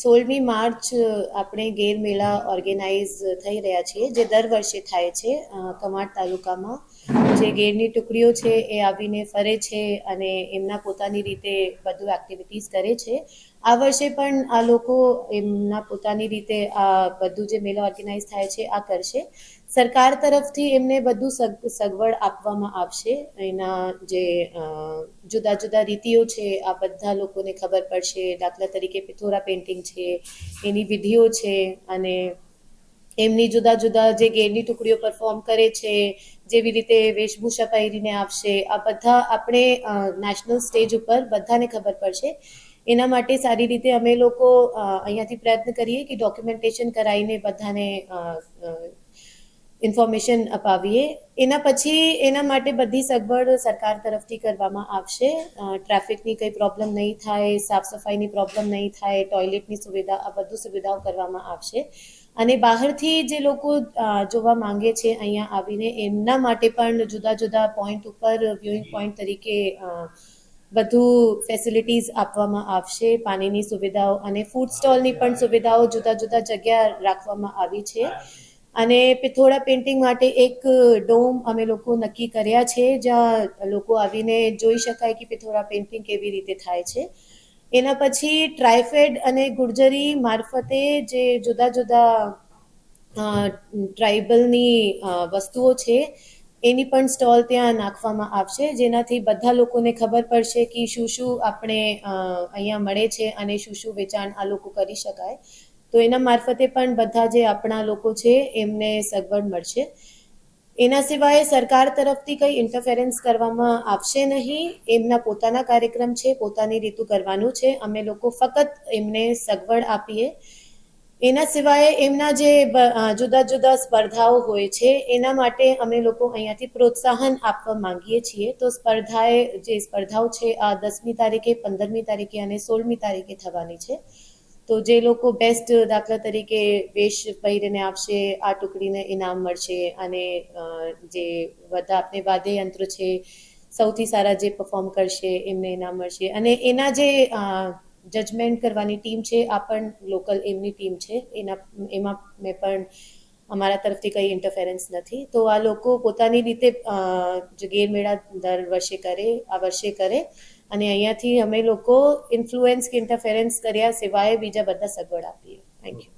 સોળમી માર્ચ આપણે ગેર મેળા ઓર્ગેનાઇઝ થઈ રહ્યા છીએ, જે દર વર્ષે થાય છે કમાડ તાલુકામાં. જે ગેરની ટુકડીઓ છે એ આવીને ફરે છે અને એમના પોતાની રીતે બધું એક્ટિવિટીઝ કરે છે. આ વર્ષે પણ આ લોકો એમના પોતાની રીતે આ બધું જે મેળો ઓર્ગેનાઇઝ થાય છે, આ કરશે. સરકાર તરફથી એમને બધું સગવડ આપવામાં આવશે. એના જે જુદા જુદા રીતિઓ છે, આ બધા લોકોને ખબર પડશે. દાખલા તરીકે પિથોરા પેઇન્ટિંગ છે, એની વિધિઓ છે, અને એમની જુદા જુદા જે ગેરની ટુકડીઓ પરફોર્મ કરે છે, જેવી રીતે વેશભૂષા પહેરીને આવશે. આ બધા આપણે નેશનલ સ્ટેજ ઉપર બધાને ખબર પડશે. એના માટે સારી રીતે અમે લોકો અહીંયાથી પ્રયત્ન કરીએ કે ડોક્યુમેન્ટેશન કરાવીને બધાને ઇન્ફોર્મેશન અપાવીએ. એના પછી એના માટે બધી સગવડ સરકાર તરફથી કરવામાં આવશે. ટ્રાફિકની કંઈ પ્રોબ્લેમ નહીં થાય સાફ સફાઈની પ્રોબ્લેમ નહીં થાય ટોયલેટની સુવિધા આ બધું સુવિધાઓ કરવામાં આવશે. અને બહારથી જે લોકો જોવા માંગે છે અહીંયા આવીને એમના માટે પણ જુદા જુદા પોઈન્ટ ઉપર વ્યુઇંગ પોઈન્ટ તરીકે અ, બધું ફેસિલિટીઝ આપવામાં આવશે. પાણીની સુવિધાઓ અને ફૂડ સ્ટોલની પણ સુવિધાઓ જુદા જુદા જગ્યા રાખવામાં આવી છે. અને પિથોડા પેઇન્ટિંગ માટે એક ડોમ અમે લોકો નક્કી કર્યા છે. જ્યાં લોકો આવીને જોઈ શકાય કે પિથોડા પેઇન્ટિંગ કેવી રીતે થાય છે. એના પછી ટ્રાયફેડ અને ગુર્જરી મારફતે જે જુદા જુદા ટ્રાઇબલની વસ્તુઓ છે એની પણ સ્ટોલ ત્યાં નાખવામાં આવશે. જેનાથી બધા લોકોને ખબર પડશે કે શું શું આપણે અહીંયા મળે છે અને શું શું વેચાણ આ લોકો કરી શકાય. તો એના મારફતે પણ બધા જે આપણા લોકો છે એમને સગવડ મળશે. એના સિવાય સરકાર તરફથી કંઈ ઇન્ટરફેરન્સ કરવામાં આવશે નહીં. એમના પોતાના કાર્યક્રમ છે, પોતાની રીતું કરવાનું છે. અમે લોકો ફક્ત એમને સગવડ આપીએ. એના સિવાય એમના જે જુદા જુદા સ્પર્ધાઓ હોય છે, એના માટે અમે લોકો અહીંયાથી પ્રોત્સાહન આપવા માંગીએ છીએ. તો સ્પર્ધાએ, જે સ્પર્ધાઓ છે, આ દસમી તારીખે, પંદરમી તારીખે અને સોળમી તારીખે થવાની છે. તો જે લોકો બેસ્ટ દાખલા તરીકે વેશ પહેરીને આપશે આ ટુકડીને ઇનામ મળશે અને જે બધા આપણે વાદ્યયંત્ર છે, સૌથી સારા જે પરફોર્મ કરશે, એમને ઇનામ મળશે. અને એના જે જજમેન્ટ કરવાની ટીમ છે, આ પણ લોકલ એમની ટીમ છે. એના, એમાં મેં પણ અમારા તરફથી કંઈ ઇન્ટરફેરન્સ નથી. તો આ લોકો પોતાની રીતે જે ગેરમેળા દર વર્ષે કરે, આ વર્ષે કરે. અને અહીંયાથી અમે લોકો ઇન્ફ્લુએન્સ કે ઇન્ટરફેરન્સ કર્યા સિવાય બીજા બધા સગવડ આપીએ. Thank you